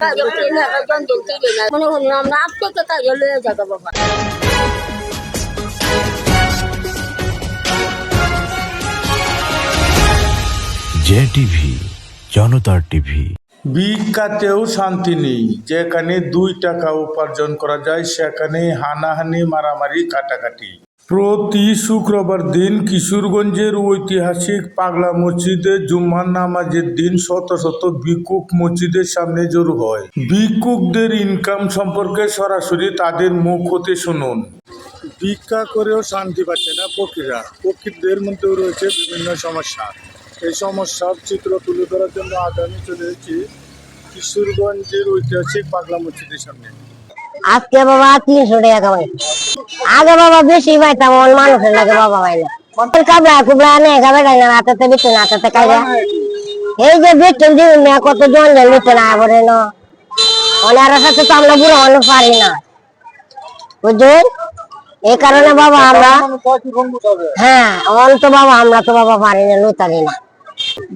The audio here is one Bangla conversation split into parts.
কাজে করে না জন জন না মনে হল আমরা আজকে কাজে লয়ে যাব বাবা। জে টিভি জনতার টিভি। ভিক্ষাতেও শান্তি নেই। যেখানে দুই টাকা উপার্জন করা যায় সেখানে হানাহানি মারামারি কাটাকাটি। প্রতি শুক্রবার দিন কিশোরগঞ্জের ঐতিহাসিক পাগলা মসজিদে জুম্মার নামাজের দিন শত শত ভিক্ষুক মসজিদের সামনে জড়ো হয়। ভিক্ষুকদের ইনকাম সম্পর্কে সরাসরি তাদের মুখ হতে শুনুন। ভিক্ষা করেও শান্তি পাচ্ছে না ফকিররা। ফকিরদের মধ্যেও রয়েছে বিভিন্ন সমস্যা। এই সমস্যার চিত্র তুলে ধরার জন্য আজ আমি চলে এসেছি কিশোরগঞ্জের ঐতিহাসিক পাগলা মসজিদের সামনে। আজকে বাবা তিনশো টাকা কামাই। আগে বাবা বেশি পাইতাম অন্য মানুষের লাগে বাবা পাই না। কাবলা কুবলা নেই না হাতে না হাতে এই যে বিটে দিন না কত জন জন বিটে না বলে না। ওনার সাথে তো আমরা বুড়ো মানুষ পারি না। বুঝলেন? এই কারণে বাবা আমরা হ্যাঁ অন তো বাবা আমরা তো বাবা পারি না লুতারি না।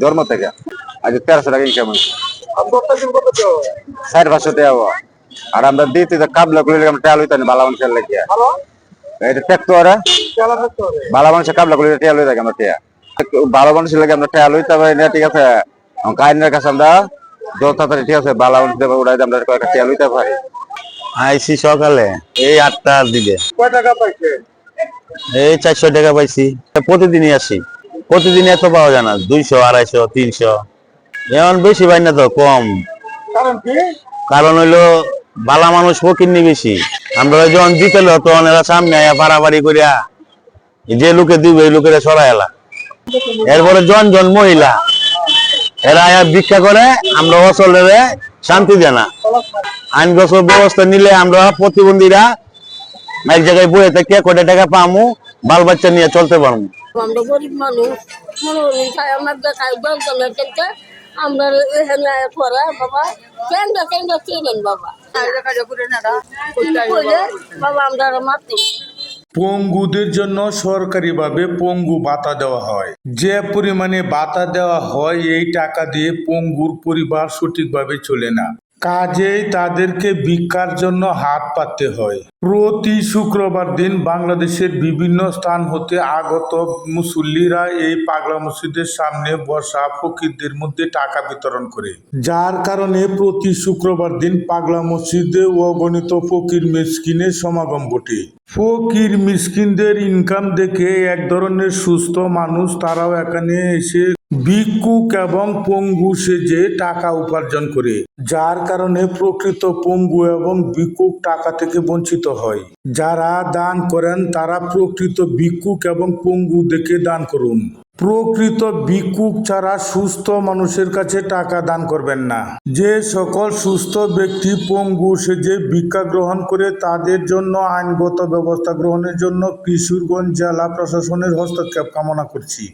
ধর্ম থেকে। আজ তেরোশো টাকা ইনকাম হয়েছে। চার পাঁচশো টাকা হব। আর আমরা দিতে যে কাবলা গুলি আমরা টেয়াল হইতানি বালা মানুষের লাগিয়া। এটা টেকতো ওরা? বালা মানুষের কাবলা হয়ে থাকে আমরা টেয়া ভালো মানুষের লাগে আমরা টেয়াল হইতে পারি না ঠিক আছে? কাহিনীর কাছে আমরা যত তাড়াতাড়ি ঠিক আছে বালা মানুষ দেবে আমরা কয়েকটা টেয়াল হইতে পারি। আইসি সকালে। এই আটটার দিকে। কয় টাকা পাইছে? এই চারশো টাকা পাইছি। প্রতিদিনই আসি। প্রতিদিন এত পাওয়া যায় না দুইশো আড়াইশো তিনশো। এমন বেশি পাই না তো কম। কারণ হইল বালা মানুষ ফকিরনি বেশি। আমরা যখন দিতে লো তখন এরা সামনে আয়া বাড়াবাড়ি করিয়া, যে লোকে দিবে এই লোকেরা সরাই এলা। এরপরে জন জন মহিলা, এরা আয়া ভিক্ষা করে, আমরা অচলের শান্তি দেয় না। আইনগত ব্যবস্থা নিলে আমরা প্রতিবন্ধীরা এক জায়গায় বয়ে থেকে কোটি টাকা পামু, বাল বাচ্চা নিয়ে চলতে পারব আমরা গরিব মানুষ, মনে আমার এখানে পড়া বাবা। কেন্দ্র কেন্দ্র চেনেন বাবা? বাবা? আমরা মারতে পঙ্গুদের জন্য সরকারিভাবে পঙ্গু ভাতা দেওয়া হয়। যে পরিমাণে ভাতা দেওয়া হয় এই টাকা দিয়ে পঙ্গুর পরিবার সঠিকভাবে চলে না। কাজেই তাদেরকে ভিক্ষার জন্য হাত পাততে হয়। প্রতি শুক্রবার দিন বাংলাদেশের বিভিন্ন স্থান হতে আগত মুসল্লিরা এই পাগলা মসজিদের সামনে বসা ফকিরদের মধ্যে টাকা বিতরণ করে। যার কারণে প্রতি শুক্রবার দিন পাগলা মসজিদে অগণিত ফকির মিসকিনের সমাগম ঘটে। ফকির মিসকিনদের ইনকাম দেখে এক ধরনের সুস্থ মানুষ তারাও এখানে এসে ভিক্ষুক এবং পঙ্গু সেজে টাকা উপার্জন করে, যার কারণে প্রকৃত পঙ্গু এবং ভিক্ষুক টাকা থেকে বঞ্চিত হয়। যারা দান করেন, তারা প্রকৃত ভিক্ষুক এবং পঙ্গু দেখে দান করুন। প্রকৃত ভিক্ষুক ছাড়া সুস্থ মানুষের কাছে টাকা দান করবেন না। যে সকল সুস্থ ব্যক্তি পঙ্গু সেজে ভিক্ষা গ্রহণ করে, তাদের জন্য আইনগত ব্যবস্থা গ্রহণের জন্য কিশোরগঞ্জ জেলা প্রশাসনের হস্তক্ষেপ কামনা করছি।